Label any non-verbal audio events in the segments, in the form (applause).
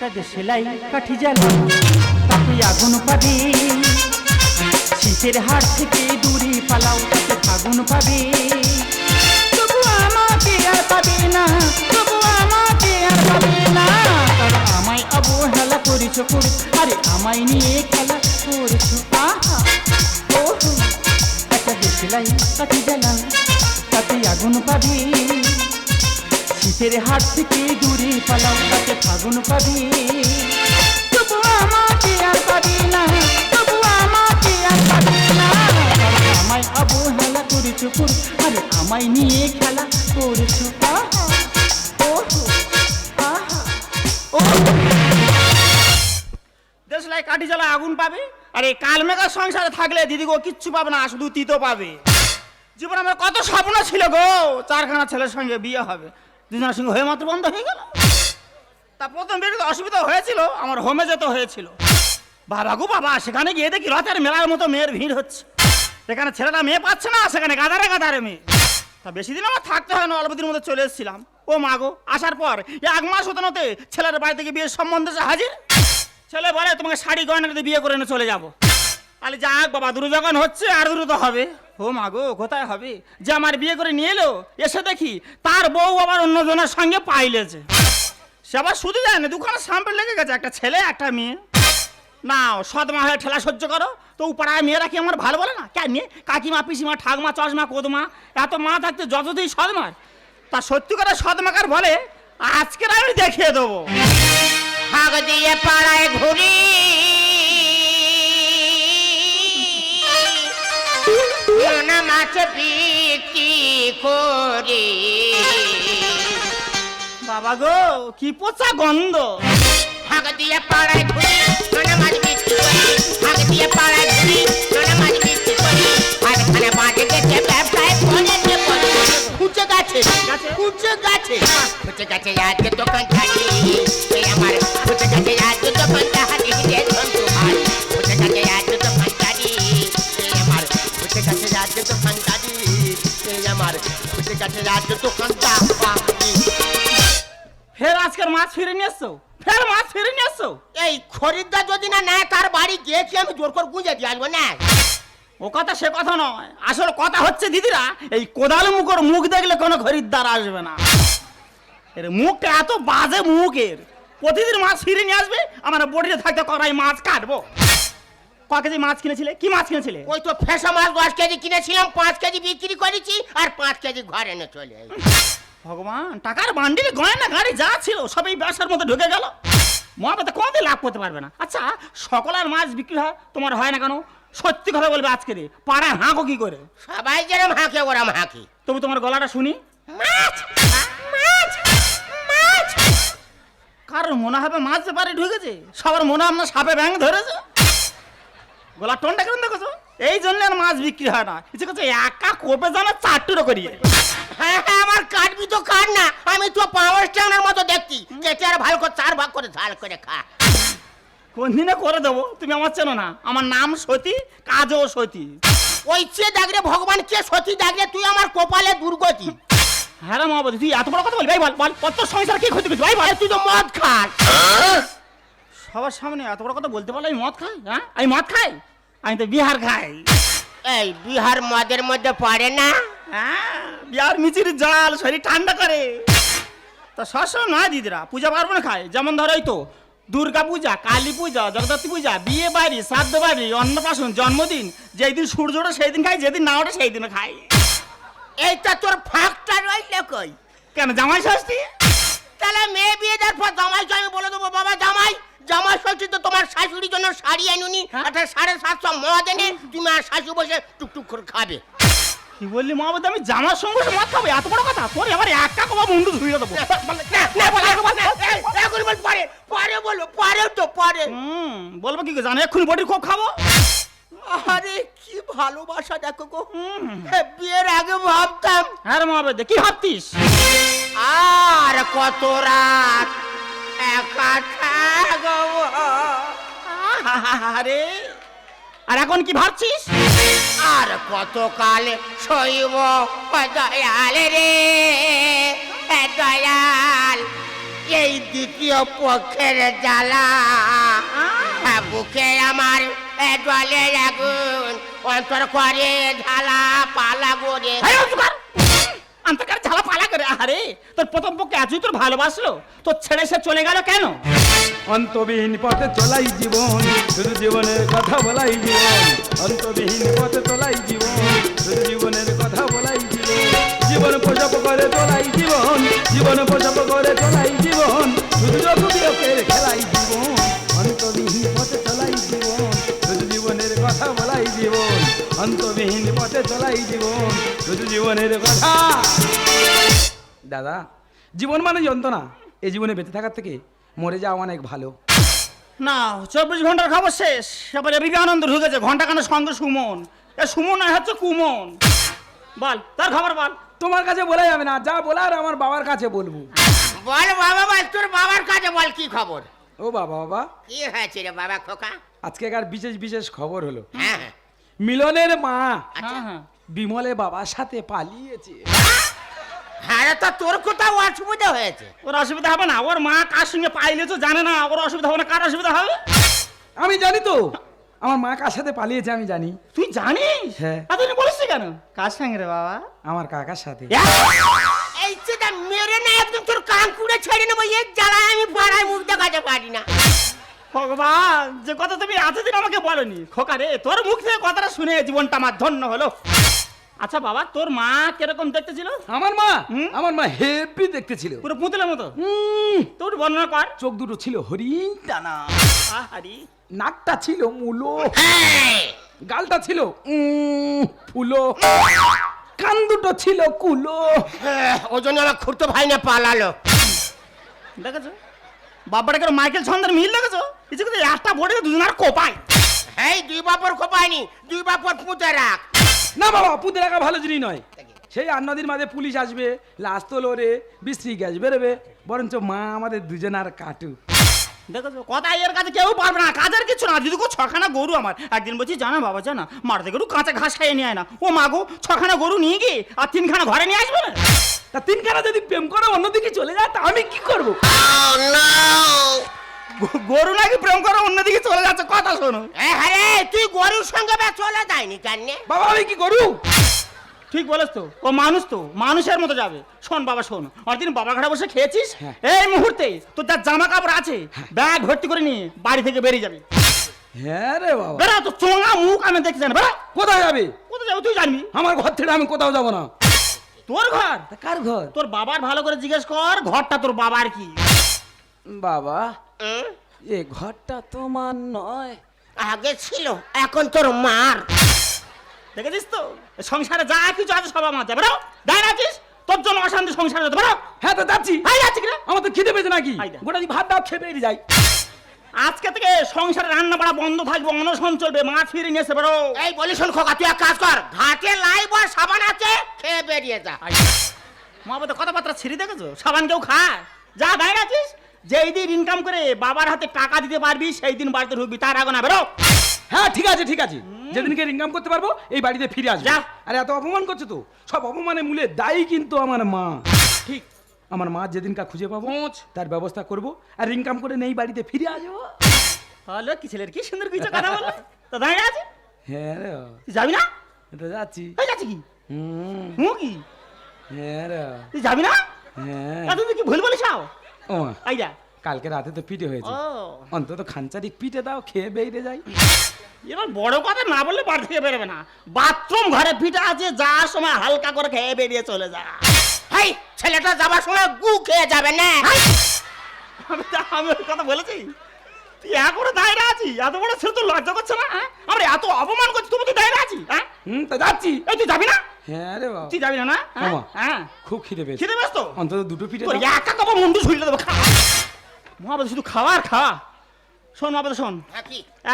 তাদের সেলাই কাঠি জ্বালা। তাতে আগুন পাবে, শীতের হাট থেকে দূরে পালাও তাতে ফাগুন পাবে। তবু আমাকে আর পাবে না, তবু আমাকে আর পাবে না। আমায় অবহেলা করেছ করে, আরে আমায় নিয়ে খেলা করেছ। আহা, ওহো, একটা দেশলাই কাঠি জ্বালা, তাতে আগুন পাবে। শীতের হাট থেকে দূরে পালাও তাতে ফাগুন পাবে। তবু আমাকে আর পাবে না, তবু আমাকে আর পাবে না। আমায় অবহেলা করেছ কর আরে আমায় নিয়ে খেলা করেছ। জ্বালা আগুন পাবে, আর এই সংসারে থাকলে দিদি গো কিচ্ছু পাবে না শুধু তিতো পাবে। জীবন আমার কত স্বপ্ন ছিল গো, চারখানা ছেলের সঙ্গে বিয়ে হবে। দুজনের সঙ্গে হয়ে মাত্র বন্ধ হয়ে গেল। তা প্রথম বেরোতে অসুবিধা হয়েছিল, আমার হোমে যেতে হয়েছিল। বাবা গো বাবা, সেখানে গিয়ে দেখি রথের মেলার মতো মেয়ের ভিড় হচ্ছে। সেখানে ছেলেরা মেয়ে পাচ্ছে না, সেখানে গাদারে গাদারে মেয়ে। তা বেশি দিন আমার থাকতে হয় না, অল্প দিনের মধ্যে চলে এসেছিলাম। ও মা গো, আসার পর এক মাস হতে নতে ছেলের বাড়ি থেকে বিয়ের সম্বন্ধে হাজির? ছেলে বলে, তোমাকে শাড়ি গয়না দিয়ে বিয়ে করে এনে চলে যাব। তাহলে যাক বাবা দূর যখন হচ্ছে আর দ্রুত হবে। ও মা গো কোথায় হবে? যে আমার বিয়ে করে নিয়ে এলো এসে দেখি তার বউ আবার অন্যজনের সঙ্গে পাইলেছে। সে আবার শুধু যায় না দুখানা সাম্পেল লেগে গেছে একটা ছেলে একটা মেয়ে। নাও সদমা হয়ে ঠেলা সহ্য করো। তো ও পাড়ায় মেয়েরা কি আমার ভালো বলে না? কেন কাকিমা পিসিমা ঠাকমা চশমা কোদমা এত মা থাকতে যতদিন সদমার তা সত্যি করে সদমাকার বলে আজকের আমি দেখিয়ে দেবো। হাগ দিয়ে পাড়ায় ঘুরি। নোনা মাছ বিক্রি করি। বাবা গো কি পচা গন্ধ। দিয়ে পাড়ায় ঘুরি মাছ বিক্রি করি। হাগ দিয়ে পাড়ায় ঘুরি মাছ বিক্রি করি। বাজে গেছে ব্যবসায় ফোনে যে বলে খুঁজে গেছে? খুঁজে গেছে। খুঁজে গেছে আজকে দোকান এই আমার খুঁজে গেছে আজকে গেছে দোকান ফের আজকের মাছ ফিরে নিয়ে এসছো? ফের মাছ ফিরে নিয়ে এসছো? এই খরিদ্দার যদি না নেয় তার বাড়ি গিয়ে কি আমি জোর করে গুঁজে দিয়ে আসব না ও কথা সে কথা নয়। আসলে কথা হচ্ছে দিদিরা এই কোদাল মুখর মুখ দেখলে কোনো খরিদ্দার আসবে না। এর মুখটা এত বাজে মুখের। প্রতিদিন মাছ ফিরে নিয়ে আসবে আমার বডিতে থাকতে করাই মাছ কাটবো। ক কেজি মাছ কিনেছিলে? কি মাছ কিনেছিলে? ওই তো ফেসা মাছ দশ কেজি কিনেছিলাম পাঁচ কেজি বিক্রি করেছি আর পাঁচ কেজি ঘরে এনে চলে। ভগবান টাকার বান্ডিল গয়না গাড়ি যা ছিল সবই ব্যবসার মধ্যে ঢুকে গেল। মহাপতে কোনোদিন লাভ করতে পারবে না। আচ্ছা সকলের মাছ বিক্রি হয় তোমার হয় না কেন? সত্যি কথা বলবে আজকে রে পাড়ায় হাঁকো কি করে? সবাই যেরম হাঁকে ওরম হাঁকি। তবু তোমার গলাটা শুনি। মাছ মাছ মাছ। কারোর মনে হবে মাছ বাড়ি ঢুকেছে সবার মনে না সাপে ব্যাং ধরেছে। গলা টোনটা কেমন দেখেছ এই জন্য আর মাছ বিক্রি হয় না। ইচ্ছে করছে একা কোপে জানা চারটুরো করিয়ে হ্যাঁ হ্যাঁ আমার কাটবি তো কাট না। আমি তো পাওয়ার স্ট্যান্ডের মতো দেখছি। কেটে আর ভালো করে, চার ভাগ করে, ঝাল করে খা। কোন দিনে করে দেবো? তুমি আমার চেনো না। আমার নাম সতী, কাজও সতী। ওই চেয়ে দেখলে ভগবান, কে সতী দেখলে তুই আমার কপালে দুর্গতি। হ্যাঁ মহাবতী, তুই এত বড় কথা বলবি? ভাই, বল বল। কত সংসার কি ক্ষতি করছিস ভাই, বল। আরে তুই তো মদ খাস। সবার সামনে এত বড় কথা বলতে পারলে আমি মদ খাই হ্যাঁ? আমি মদ খাই? আমি তো বিহার খাই। এই বিহার মদের মধ্যে পড়ে না? হ্যাঁ বিহার মিচির জল শরীর ঠান্ডা করে। তো সবসময় নয় দিদিরা পূজা পার্বণ খায়। যেমন ধরো এই তো দুর্গা পূজা কালী পূজা জগদ্ধাত্রী পূজা বিয়ে বাড়ি শ্রাদ্ধ বাড়ি অন্নপ্রাশন জন্মদিন যেই দিন সূর্য ওঠে সেই দিন খাই যেদিন না ওঠে সেই দিন খাই এইটা তোর ফাঁকটা রইলে কই? কেন জামাই ষষ্ঠী? তাহলে মেয়ে বিয়ে দেওয়ার পর জামাইকে আমি বলে দেবো বাবা জামাই জামাই ষষ্ঠী তো তোমার শাশুড়ির জন্য শাড়ি আনুনি হ্যাঁ? একটা সাড়ে সাতশো মদ এনে তুমি আর শাশু বসে টুকটুক করে খাবে। কি বললি মহাবতী আমি জামার সঙ্গে সঙ্গে খাব? এত বড় কথা? তোর আবার একা কবা মুন্ডু ধুয়ে দেবো। পরে পরে বলো পরে তো পরে। হুম বলব কি জানো এক্ষুনি বটির খুব খাব? আরে কি ভালোবাসা দেখো গো। হ্যাঁ, বিয়ের আগে ভাবতাম। হ্যাঁ রে মহাবতী কি ভাবতিস? আর কত রাত? আরে আর এখন কি ভাবছিস? আর কতকাল শৈব দয়াল রে? দয়াল এই দ্বিতীয় পক্ষের জ্বালা। বুকে আমার জলে আগুন অন্তর করে ঝালা পালা গড়ে। অন্ধকার ঝালা পালা করে। আরে তোর প্রথম পক্ষে আজই তোর ভালোবাসলো? তোর ছেড়ে সে চলে গেল কেন? অন্তবিহীন পথে চলাই জীবন, শুধু জীবনের কথা বলাই জীবন। অন্তবিহীন পথে চলাই জীবন, শুধু জীবনের কথা বলাই জীবন। জীবন প্রসব করে চলাই জীবন জীবন প্রসব করে চলাই চলাই জীবন শুধু জীবনের কথা। দাদা জীবন মানে যন্ত্রণা। এই জীবনে বেঁচে থাকার থেকে মরে যাওয়া অনেক ভালো। না চব্বিশ ঘণ্টার খবর শেষ। এবারে বিবেকানন্দ ঢুকেছে ঘণ্টা কানের সঙ্গে সুমন। এ সুমন নয় হচ্ছে কুমন। বল তার খবর বল। তোমার কাছে বলা যাবে না যা বলার আমার বাবার কাছে বলব। বল বাবা বল তোর বাবার কাছে বল কি খবর? ও বাবা বাবা। কি হয়েছে রে বাবা খোকা? আজকেকার বিশেষ বিশেষ খবর হলো। হ্যাঁ। মিলনের মা। আচ্ছা। হ্যাঁ হ্যাঁ। বিমলে বাবার সাথে পালিয়েছে। হ্যাঁ তা তোর কোথাও অসুবিধা হয়েছে? ওর অসুবিধা হবে না। ওর মা কার সঙ্গে পাইলে তো জানে না। ওর অসুবিধা হবে না। কার অসুবিধা হবে? আমি জানি তো। আমার মা কার সাথে পালিয়েছে আমি জানি। তুই জানিস? হ্যাঁ। এতদিন বলিস কেন? কার সঙ্গে রে বাবা? আমার কাকার সাথে। এই সেটা মেরে না একদম তোর কান কুড়ে ছেড়ে নেব। এর জ্বালায় আমি পাড়ায় মুখ দেখাতে পারি না। ভগবান যে কথা তুমি এতদিন আমাকে বলনি খোকা রে তোর মুখ থেকে কথাটা শুনে জীবনটা আমার ধন্য হলো। আচ্ছা বাবা তোর মা কীরকম দেখতে ছিল আমার মা? হুম? আমার মা হেভি দেখতে ছিল পুরো পুতুলের মতো? উম, তোর বর্ণনা কর। চোখ দুটো ছিল হরিণ টানা। আহারি নাকটা ছিল মুলো। হ্যাঁ। গালটা ছিল ফুলো। কান দুটো ছিল কুলো। হ্যাঁ, ওই জন্য আমার খুঁড়তো ভাই না পালালো। দেখেছ? বাবাটা কেন মাইকেল ছন্দের মিল দেখেছ? কিছু কিছু একটা বোর্ডে দুজনের কোপায়। এই দুই বাপর খোপায়নি দুই বাপর পুঁতে রাখ। না বাবা পুঁতে রাখা ভালো জিনিস নয়। সেই আর নদীর মাঝে পুলিশ আসবে লাশ তো লড়ে বিশ্রী গ্যাস বেরোবে বরঞ্চ মা আমাদের দুজনার কাটু দেখেছ? কথা এর কাছে কেউ পারবে না কাজের কিছু না। দিদি ছখানা গরু আমার একদিন বলছি জানা বাবা জানা মার থেকে একটু কাঁচা ঘাস খাইয়ে নিয়ে আয় না। ও মাগো ছখানা গরু নিয়ে গিয়ে আর তিনখানা ঘরে নিয়ে আসবে না? তা তিনখানা যদি প্রেম করে অন্যদিকে চলে যায় তা আমি কি করব? গরু নাকি প্রেম করে অন্যদিকে চলে যাচ্ছে? কথা শোনো। আরে তুই গরুর সঙ্গে চলে যায়নি কেন বাবা আমি কি করু ঠিক বলেছ তো? ও মানুষ তো মানুষের মতো যাবে। শোন বাবা শোন। অনেকদিন বাবা ঘাড়ে বসে খেয়েছিস? হ্যাঁ। এই মুহূর্তে তোর যা জামা কাপড় আছে ব্যাগ ভর্তি করে নিয়ে বাড়ি থেকে বেরিয়ে যাবি। হ্যাঁ রে বাবা। বেড়া তো চোঙা মুখ আমি দেখতে জানি বেড়া কোথায় যাবে? কোথায় যাব তুই জানবি? আমার ঘর থেকে আমি কোথাও যাব না। তোর ঘর? কার ঘর? তোর বাবার ভালো করে জিজ্ঞেস কর ঘরটা তোর বাবার কি? বাবা এ ঘরটা তোমার নয়। আগে ছিল এখন তোর মার। দেখেছিস তো? সংসারে যা কিছু আছে সব আমার যাবে দাঁড়িয়ে আছিস? তোর জন্য অশান্তি সংসারে যেতে পারো হ্যাঁ তো যাচ্ছি। হাই যাচ্ছি কিনা আমার তো খিদে পেয়েছে নাকি? গোটা ভাত দাও খেয়ে বেরিয়ে যাই। আজকে থেকে সংসারে রান্না বাড়া বন্ধ থাকবে অনশন চলবে মাছ ফিরে নিয়ে এসে বেরো। এই বলি শোন খোকা তুই এক কাজ কর। ঘাটে লাইব আর সাবান আছে খেয়ে বেরিয়ে যা। মা বাবা কথাবার্তা ছিঁড়ে দেখেছ? সাবান কেউ খায়? যা দাঁড়িয়ে আছিস? যেই দিন ইনকাম করে বাবার হাতে টাকা দিতে পারবি সেই দিন বাড়িতে ঢুকবি তার আগে না বেরো। হ্যাঁ ঠিক আছে ঠিক আছে। যেদিনকে ইনকাম করতে পারব এই বাড়িতে ফিরে আসব। যা। আরে এত অপমান করছ তো? সব অপমানের মূলে দায়ী কিন্তু আমার মা। ঠিক। আমার মা যেদিনকা খুঁজে পাবো তার ব্যবস্থা করব। আর ইনকাম করে নেই বাড়িতে ফিরে আসব। তাহলে কি ছেলের কি সুন্দর কিছু কথা বলো তো দাঁড়িয়ে আছে। হ্যাঁ রে। যাবি না? তো যাচ্ছি। হয়ে যাচ্ছে কি? হুম। হুঁ কি? হ্যাঁ রে। তুই যাবি না? হ্যাঁ। তুই কি ভুল বলিস ও এই যা। কালকে রাতে তো পিঠে হয়েছে। অন্তত খানচারিক পিঠে দাও খেয়ে বেরিয়ে যাই। এবার বড় কথা না বললে বাড়ি থেকে বেরোবে না। বাথরুম ঘরে পিঠা আছে যাওয়ার সময় হালকা করে খেয়ে বেরিয়ে চলে যা। হাই ছেলেটা যাবার সময় গু খেয়ে যাবে না। আমি তো- আমি ওই কথা বলেছি? তুই এখনও আছিস? এত বড় ছেলে তো লজ্জা করছে না হ্যাঁ? আমরা এত অপমান করছি তুমি তুই দাঁড়িয়ে আছিস হ্যাঁ? হুম তো যাচ্ছি। এই তুই যাবি না? হ্যাঁ রে বাবা। তুই যাবি না না? হ্যাঁ? হ্যাঁ? খুব খিদে পেয়েছে। ব্যস্ত অন্তত দুটো পিঠে। একা মুন্ডু দেবো খা। শুধু খাওয়ার খাওয়া শোন মহাপতি শোন। হ্যাঁ,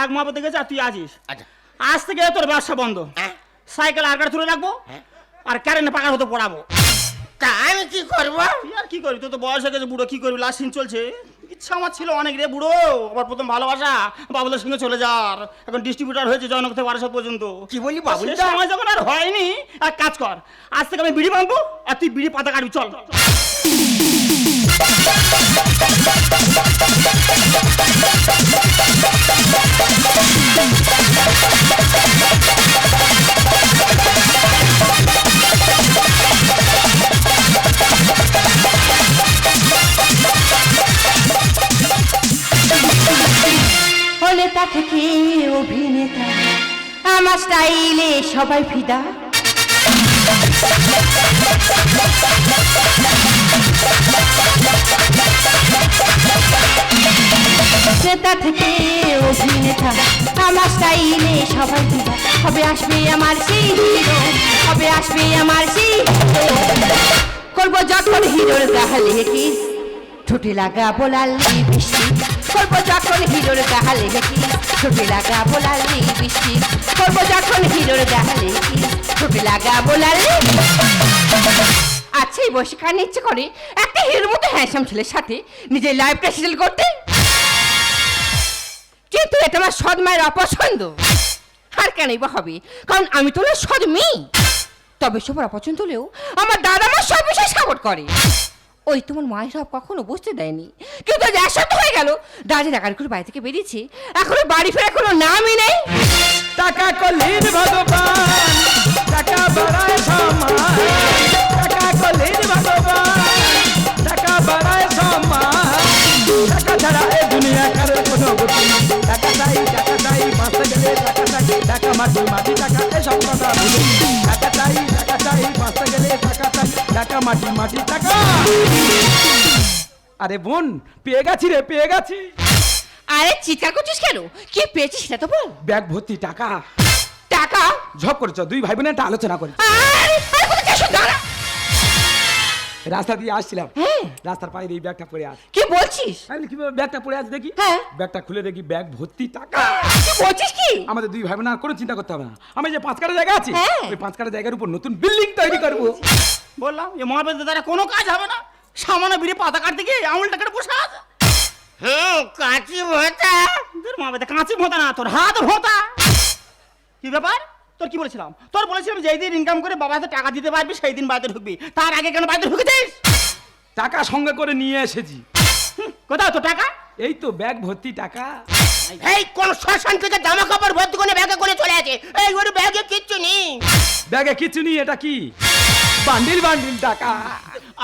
এক মহাপতি গেছে আর তুই আছিস আচ্ছা। আজ থেকে তোর ব্যবসা বন্ধ। হ্যাঁ। সাইকেল আর গাড়ি তুলে রাখব হ্যাঁ। আর কারেন্টে পাকার হতে পড়াবো। আমি কি করব? আর কি করবি? তোর তো বয়স হয়ে গেছে বুড়ো। কি করবি? লাস্ট সিন চলছে। ইচ্ছা আমার ছিল অনেক রে বুড়ো। আবার প্রথম ভালোবাসা। বাবুলের সঙ্গে চলে যার এখন ডিস্ট্রিবিউটার হয়েছে জয়নগর থেকে বারাসাত পর্যন্ত। কি বলি বাবুল সময় যখন আর হয়নি এক কাজ কর। আজ থেকে আমি বিড়ি বাঁধবো আর তুই বিড়ি পাতা কাটবি চল। থেকে অভিনেতা? আমার স্টাইলে সবাই ফিদা। নেতা থেকে অভিনেতা, আমার স্টাইলে সবাই ফিদা হবে আসবে আমার সেই হিরো হবে আসবে আমার সেই। করব যখন হিরোর গাহালে কি ঠোঁটে লাগা বোলালি বৃষ্টি। করব যখন হিরোর গাহালে কি ঠোঁটে লাগা বোলালি বৃষ্টি। করব যখন হিরোর গাহালে কি ঠোঁটে লাগা বোলালি আচ্ছা এই বসে কার ইচ্ছে করে একটা হিরোর মতো হ্যান্ডসাম ছেলের সাথে নিজের লাইফটা সেটেল করতে। কিন্তু এটা আমার সৎ মায়ের অপছন্দ? আর কেন বা হবে কারণ আমি তো সৎ মেয়ে। তবে সবার অপছন্দ হলেও আমার দাদা মা সব বিষয়ে সাপোর্ট করে। ওই তোমার মায়ের সব কখনো বুঝতে দেয়নি। কিন্তু আজ হয়ে গেল। দাদা টাকার করে বাড়ি থেকে বেরিয়েছে। এখনও বাড়ি ফেরা কোনো নামই নেই। টাকা কলির ভগবান মাটি মাটি টাকা এসব কথা ভুলে টাকা চাই টাকা চাই বাঁচতে গেলে টাকা চাই টাকা মাটি মাটি টাকা আরে বোন পেয়ে গেছি রে পেয়ে গেছি। আরে চিৎকার করছিস কেন? কি পেয়েছিস সেটা তো বল। ব্যাগ ভর্তি টাকা। টাকা? ঝপ করেছ দুই ভাই বোনের একটা আলোচনা করেছি। আরে আরে কোথায় যাচ্ছ? দাঁড়া। রাস্তা দিয়ে আসছিলাম। হ্যাঁ। রাস্তার পায়ে এই ব্যাগটা পড়ে আছে। কি বলছিস? আমি কীভাবে ব্যাগটা পড়ে আছে দেখি। হ্যাঁ। ব্যাগটা খুলে দেখি ব্যাগ ভর্তি টাকা। কি বলছিস কি? আমাদের দুই ভাই আর কোনো চিন্তা করতে হবে না। আমি যে পাঁচ কাটা জায়গা আছে হ্যাঁ। ওই পাঁচ কাটা জায়গার উপর নতুন বিল্ডিং তৈরি করব। বললাম এ মহাবেদ দ্বারা কোনো কাজ হবে না। সামান্য বিড়ি পাতা কাটতে গিয়ে আঙুলটা কেটে বসে আছে। হ্যাঁ কাঁচি ভোতা। তোর মহাবেদ কাঁচি ভোতা না তোর হাত ভোতা। কি ব্যাপার? তোর কি বলেছিলাম? তোর বলেছিলাম যেই দিন ইনকাম করে বাবা হাতে টাকা দিতে পারবি সেই দিন বাড়িতে ঢুকবি। তার আগে কেন বাড়িতে ঢুকেছিস? টাকা সঙ্গে করে নিয়ে এসেছি। কোথাও তো টাকা? এই তো ব্যাগ ভর্তি টাকা। এই কোন শ্মশান থেকে জামা কাপড় ভর্তি করে ব্যাগে করে চলে আছে এই ওর ব্যাগে কিচ্ছু নেই। ব্যাগে কিছু নেই এটা কি? বান্ডিল বান্ডিল টাকা।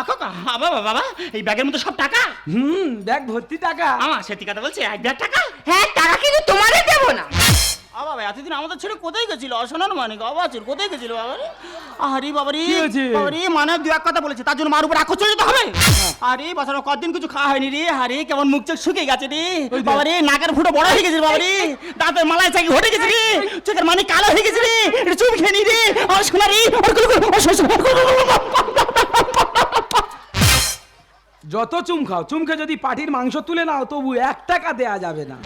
আকা বাবা বাবা এই ব্যাগের মধ্যে সব টাকা? হুম ব্যাগ ভর্তি টাকা। আমার সত্যি কথা বলছে এক ব্যাগ টাকা? হ্যাঁ টাকা কিন্তু তোমাদের দেবো না। আ বাবা এতদিন আমাদের ছেলে কোথায় গেছিল? অশোনার মানে অবাচের কোথায় গেছিল বাবা রে? আরে বাবা রে কি হয়েছে? বাবা রে মানে দু এক কথা বলেছে তার জন্য মার উপর আকর্ষণ যেতে হবে? আরে বাসানো কতদিন কিছু খাওয়া হয়নি রে আরে কেমন মুখ চোখ শুকিয়ে গেছে রে? ওই। বাবা রে নাকের ফুটো বড় হয়ে গেছে রে বাবা রে। দাঁতের মালায় চাকি ঘটে গেছে রে। চোখের মানে কালো হয়ে গেছে রে। একটু চুপ খেয়ে নি রে। আমার শোনা রে ওরগুলো গুলো, ওর শোনা, শোনা, ওরগুলো গুলো, যত চুম খাও চুমকে যদি পাটির মাংস তুলে নাও তবু এক টাকা দেয়া যাবে না।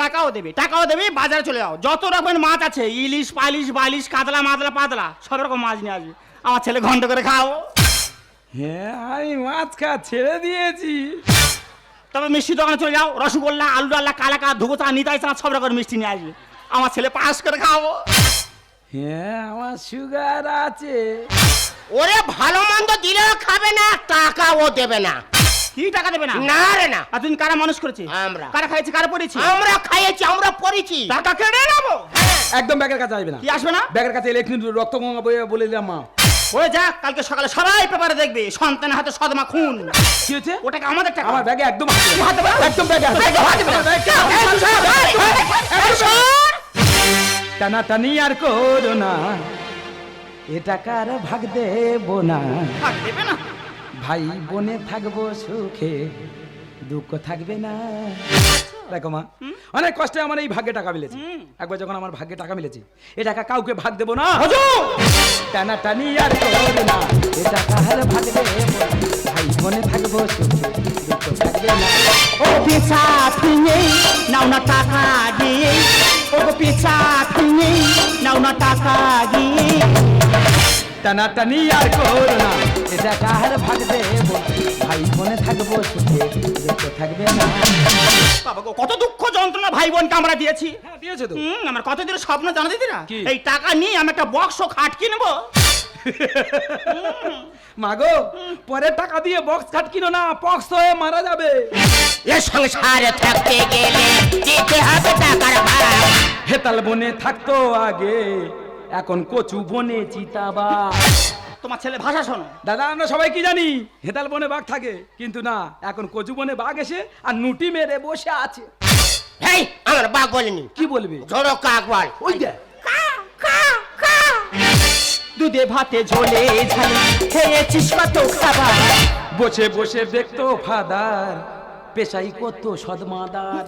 টাকাও দেবে টাকাও দেবে বাজারে চলে যাও। যত রকমের মাছ আছে ইলিশ পালিশ বালিশ কাতলা মাতলা পাতলা সব রকম মাছ নিয়ে আসবে। আমার ছেলে ঘন্ট করে খাও। হ্যাঁ আমি মাছ খা ছেড়ে দিয়েছি। তবে মিষ্টি দোকানে চলে যাও রসগোল্লা আলু ডাল্লা কালাকা ধুকোচা নিতাই চা সব রকমের মিষ্টি নিয়ে আসবে। আমার ছেলে পাস করে খাওয়াবো হ্যাঁ আমার সুগার আছে। ওরে ভালো মন্দ দিলেও খাবে না টাকা ও দেবে না। কি টাকা দেবে না? না রে না। এতদিন কারা মানুষ করেছে? আমরা। কারা খাইছে কারা পড়েছে? আমরা খাইয়েছি আমরা পড়েছি। টাকা কেড়ে নেব? একদম ব্যাগের কাছে আসবে না। কি আসবে না? ব্যাগের কাছে এলে কিন্তু রক্ত গঙ্গা বয়ে বলে দিলাম মা। হয়ে যাক কালকে সকালে সবাই পেপারে দেখবে। সন্তানের হাতে সদমা খুন। কি হয়েছে? ওটাকে আমাদের টাকা। আমার ব্যাগে একদম? একদম ব্যাগে? টানা টানি আর করো না। এ টাকার ভাগ দেব না। হাত দেবে না? ভাই বোনে থাকব সুখে দুঃখ থাকবে না। দেখো মা অনেক কষ্টে আমার এই ভাগ্যে টাকা মিলেছে। একবার যখন আমার ভাগ্যে টাকা মিলেছে এ টাকা কাউকে ভাগ দেবো না। টানা টানি আর করো না। এ টাকার ভাগ দেব ভাই বোনে থাকব সুখে দুঃখ থাকবে না। ও পিছা তুমি নাও না টাকা দিয়ে। ও পিছা তুমি নাও না টাকা দিয়ে। টানা টানি আর করো না। এ টাকার ভাগ দেব। ভাই বোনে থাকব সুখে দুঃখ থাকবে না। বাবা গো কত দুঃখ যন্ত্রণা ভাই বোনকে আমরা দিয়েছি। হ্যাঁ দিয়েছে তো। হুম আমার কতদিন স্বপ্ন জানা দিদি না কি? এই টাকা নিয়ে আমি একটা বক্স ও খাট কিনবো। (laughs) মাগো পরে টাকা দিয়ে বক্স খাট কিনো না পক্স হয়ে মারা যাবে। এ সংসারে থাকতে গেলে দিতে হবে টাকার ভাগ হেতাল বনে থাকতো আগে এখন কচু বনে চিতাবা তোমার ছেলে ভাষা শোনো। দাদা আমরা সবাই কি জানি? হেতাল বনে বাঘ থাকে কিন্তু না এখন কচু বনে বাঘ এসে আর নুটি মেরে বসে আছে। হেই আমার বাঘ বলেনি। কি বলবে? ঝোড়ো কাক বল ওই দেখ। দুধে ভাতে ঝোলে ঝালে খেয়েছিস কত খাবার? বসে বসে দেখতো ফাদার। পেশাই কত সদমাদার।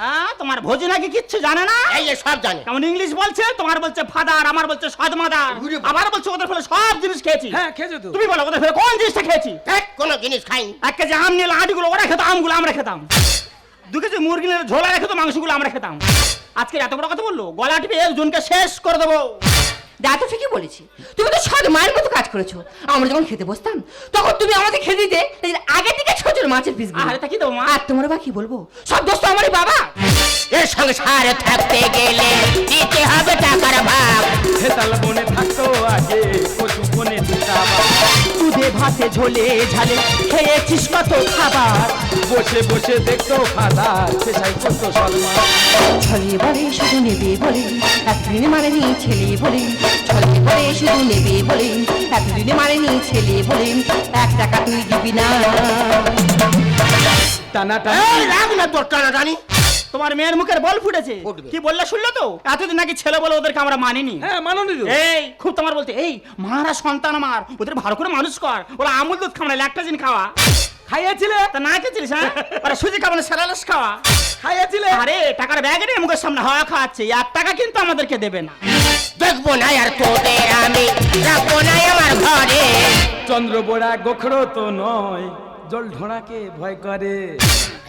হ্যাঁ তোমার ভোজি নাকি কিচ্ছু জানে না? এই যে সব জানে। কেমন ইংলিশ বলছে? তোমার বলছে ফাদার আমার বলছে সদমাদার। আবার বলছে ওদের ফলে সব জিনিস খেয়েছি। হ্যাঁ খেয়েছো তো। তুমি বলো ওদের ফলে কোন জিনিসটা খেয়েছি? ধ্যাৎ, কোনো জিনিস খাইনি। এক কেজি আম নিলে আটিগুলো ওরা খেতো আমগুলো আমরা খেতাম। দু কেজি মুরগি নিলে ঝোলা রেখে তো মাংসগুলো আমরা খেতাম। আজকে এত বড় কথা বলল? গলা টিপে একজনকে শেষ করে দেবো। দা তো ঠিকই বলেছি। তুমি তো সদ মায়ের মতো কাজ করেছ। আমরা যখন খেতে বসতাম তখন তুমি আমাকে খেতে দিতে আগে থেকে ছোট ছোট মাছের পিস আরে থাকি তো দেবো মা আর তোমার বা কি বলব? সব দোষ তো আমারই বাবা। এ সংসার থাকতে গেলে দিতে হবে টাকার ভাগ হেতাল বনে থাকতো আগে পশু বনে দুধে ভাতে ঝোলে ঝালে। খেয়েছিস কত খাবার? বসে বসে দেখতো ফাদার পেশাই কত সদমাদার ছলে বলে শুধু নেবে বলে এতদিনে মারেনি ছেলে বলে। ছলে বলে শুধু নেবে বলে এতদিনে মারেনি ছেলে বলে। এক টাকা তুই দিবি না। টানা এই টানা রাখ না তোর টানা জানি তোমার মেয়ের মুখের বল ফুটেছে। কি বললে শুনলো তো? এতদিন নাকি ছেলে বলে ওদেরকে আমরা মানিনি। হ্যাঁ মাননি তো। এই খুব তোমার বলতে এই মারা সন্তান আমার। ওদের ভালো করে মানুষ কর। ওরা আমুল দুধ খাওয়া ল্যাকটাজিন খাওয়া। খাইয়েছিলে? তা না খেয়েছিলিস হ্যাঁ? ওরা সুজি খাওয়া স্যালাস খাওয়া। খাইয়েছিলে? আরে টাকার ব্যাগ নিয়ে মুখের সামনে হাওয়া খাওয়াচ্ছে। এক টাকা কিন্তু আমাদেরকে দেবে না। দেখব না আর তোদের আমি রাখব না আমার ঘরে। চন্দ্র বোড়া গোখরো তো নয়। জল ঢোড়াকে ভয় করে।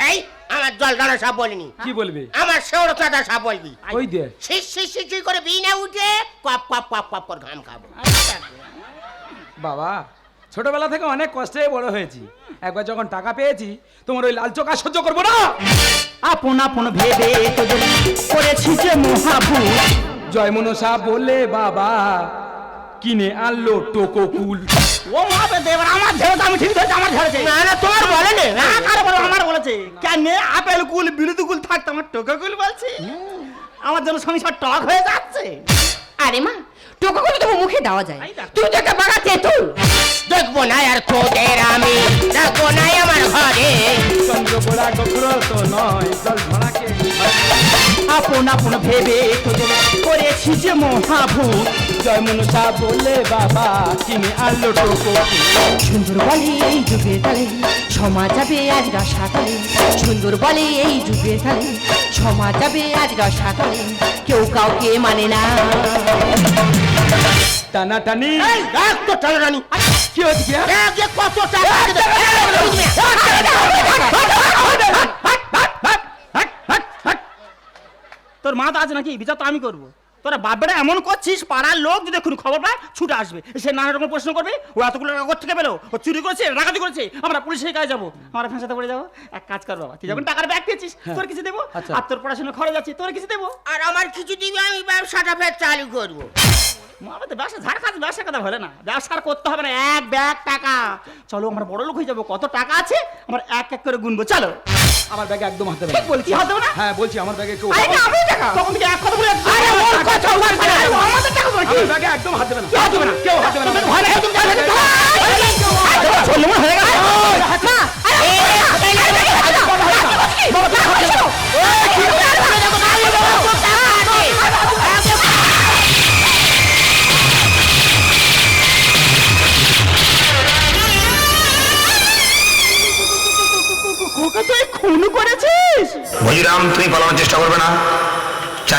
এই আমার জল ডানা সব বলিনি। কি বলবে? আমার শেওড় চাটা সব বলবি। ওই দে। শিস শিস শিস করে বিনা উঠে কপ কপ কপ কপ করে ঘাম খাব। বাবা ছোটবেলা থেকে অনেক কষ্টে বড় হয়েছি। একবার যখন টাকা পেয়েছি তোমার ওই লাল চোখা সহ্য করব না। আপন আপন ভেবে করেছি যে মহাভূত। জয় মনসা বলে বাবা কিনে আনলো টোকো কুল ও মহাপে দেবার আমার ঝেড়েছে আমি ঠিক ধরেছি আমার ঝেড়েছে না না তোমার বলেনি। না কার বলো আমার বলেছে। কেন আপেল কুল বিরুদ্ধ কুল থাকতো আমার টোকো কুল বলছে। আমার জন্য সংসার টক হয়ে যাচ্ছে। আরে মা টোকা করে তোমার মুখে দেওয়া যায়। তুই তো একটা বাগা তেঁতুল। দেখব না আর তোদের আমি রাখব না আমার ঘরে। চন্দ্র বোড়া গোখরো তো নয় জল ঢোড়াকে আপন আপন ভেবে করেছি যে মহাভূত। জয় মনসা বলে বাবা কিনে আলো টোকো সুন্দর বলে এই যুগের তালে সমাজ যাবে আজ রসাতলে সুন্দর বলে এই যুগের তালে সমাজ যাবে আজ রসাতলে কেউ কাউকে মানে না। টানা টানি এই রাখ টানা রানি কি হচ্ছে কত টাকা তোর মা তো আছে নাকি? বিচার তো আমি করব। তোরা বাপবেটা এমন করছিস পাড়ার লোক যদি এখন খবর পায় ছুটে আসবে। সে নানা রকম প্রশ্ন করবে ও এতগুলো কোথা থেকে পেল? ও চুরি করেছে ডাকাতি করেছে? আমরা পুলিশের কাছে যাব। আমরা ফেঁসাতে পড়ে যাব। এক কাজ কর বাবা তুই যখন টাকার ব্যাগ পেয়েছিস তোর কিছু দেবো? আচ্ছা। আর তোর পড়াশোনা খরচ আছে তোর কিছু দেবো? আর আমার কিছু দিবি আমি ব্যবসাটা ফের চালু করব। আমাদের তো ব্যবসা ঝাড় খাচ্ছে ব্যবসার কথা বলে না। ব্যবসা করতে হবে না এক ব্যাগ টাকা। চলো আমরা বড় লোক হয়ে যাব কত টাকা আছে আমরা এক এক করে গুনবো চলো। আমার ব্যাগে একদম হাতে ঠিক বলছি হাত না? হ্যাঁ বলছি আমার ব্যাগে কেউ আমি টাকা তখন থেকে এক কথা বলে আমাদের টাকা ব্যাগে একদম হাত দেবে না। হাত দেবে না। কেউ হাত দেবে না।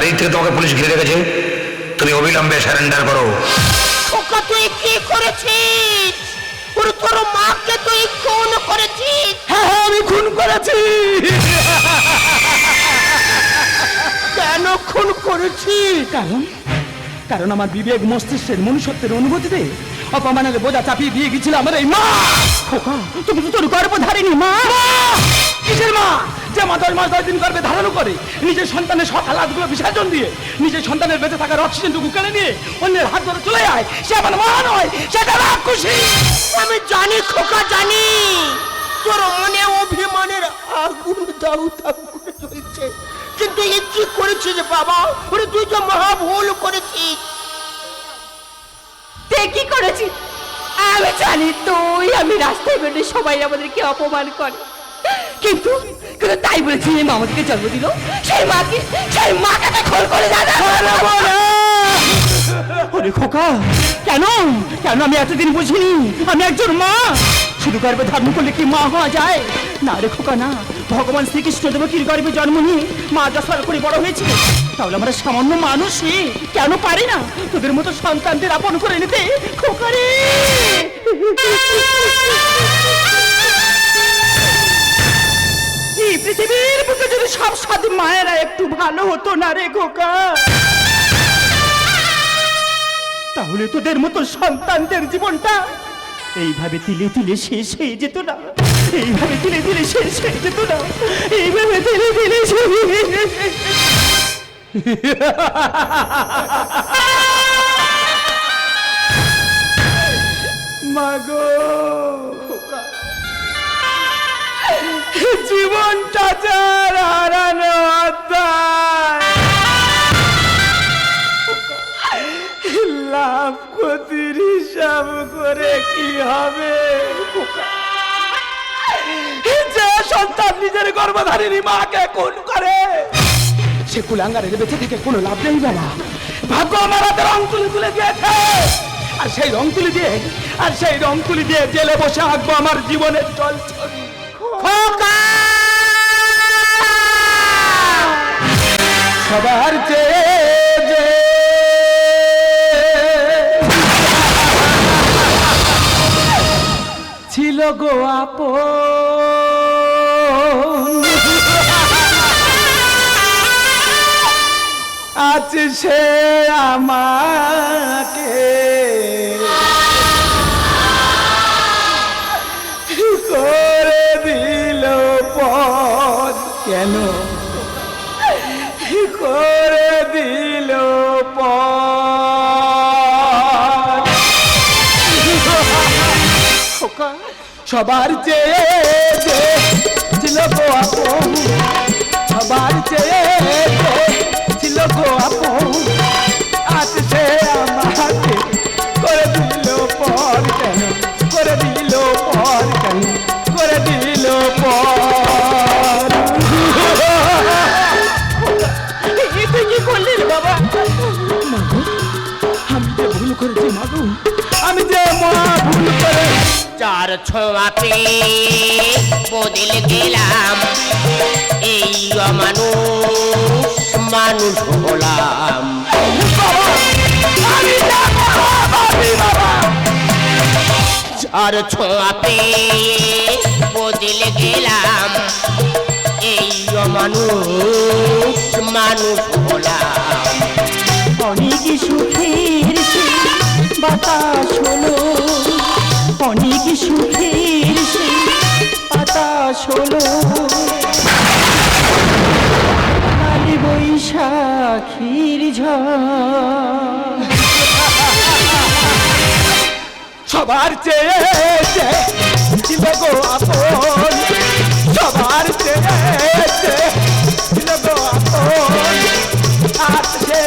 চারিদিক থেকে তোমাকে পুলিশ ঘিরে রেখেছে। তুমি অবিলম্বে স্যারেন্ডার করো। ওকা তুই কি করেছিস? ওর তোর মাকে তুই খুন করেছিস? হ্যাঁ হ্যাঁ আমি খুন করেছি। কেন খুন করেছি কারণ কারণ আমার বিবেক মস্তিষ্কের মনুষ্যত্বের অনুভূতিতে অপমানের বোঝা চাপিয়ে দিয়ে গেছিল আমার এই মা! খোকা তুমি তো তোর গর্ভধারিণী মা! কিসের মা? যে মা দশ মাস দশ দিন গর্ভে ধারণ করে নিজের সন্তানের সব হালাতগুলো বিসর্জন দিয়ে নিজের সন্তানের বেঁচে থাকার অক্সিজেনটুকু কেড়ে নিয়ে অন্যের হাত ধরে চলে যায় সে আমার মা নয় সেটা রাগ খুশি আমি জানি খোকা জানি। তোর মনে অভিমানের আগুন দাউ দাউ করে জ্বলছে। কিন্তু এ কি করেছিস বাবা? ওরে তুই তো মহা ভুল করেছিস। তে কি করেছি? আমি জানি তুই, আমি রাস্তায় বেরোলে সবাই আমাদেরকে অপমান করে। কিন্তু কিন্তু তাই বলে যে মা আমাদেরকে জন্ম দিল। সেই মাকে সেই মাকে খোল করে দাদা? ওরে খোকা, কেন? কেন আমি এতদিন বুঝিনি? আমি একজন মা। শুধু গর্ভে ধারণ করলে কি মা হওয়া যায়? না রে খোকা, না। ভগবান শ্রীকৃষ্ণ দেবকীর গর্ভে জন্ম নিয়ে মা দশার করে বড় হয়েছিল তাহলে আমরা সামান্য মানুষই কেন পারি না? তোদের মতো সন্তানদের আপন করে নিতে খোকা রে এই পৃথিবীর বুকে যদি সব সাধু মায়েরা একটু ভালো হতো না রে খোকা? তাহলে তোদের মতো সন্তানদের জীবনটা এইভাবে তিলে তিলে শেষ হয়ে যেত না। এইভাবে তিলে শেষ হয়ে যেত না এইভাবে মাগো জীবনটা যার হারানো অধ্যায় লাভ ক্ষতির হিসাব করে কি হবে? যে সন্তান নিজের গর্ভধারিণী মাকে খুন করে। সে কুলাঙ্গারের বেঁচে থেকে কোনো লাভ নেই বাবা। ভাগ্য আমার হাতে রং তুলে তুলে দিয়েছে। আর সেই রং তুলি দিয়ে, আর সেই রং তুলি দিয়ে জেলে বসে আঁকবো আমার জীবনের জল সবার চেয়ে ছিল গো আপন আছে সে আমাকে করে দিল পদ কেন? করে দিল সবার চেয়ে ছিল সবার চেয়ে ছোঁয়াতে বদল গেলাম। এই অমানুষ মানুষ হলাম। চার ছোঁয়াতে বদল গেলাম। এই অমানুষ মানুষ হলাম। অনেক সুখের বাতাস হলো। অনেক সুখের সেই বাতাস হলো। বৈশাখীর সবার চেয়ে ছিল আপন, সবার চেয়ে ছিল আপন, আর সে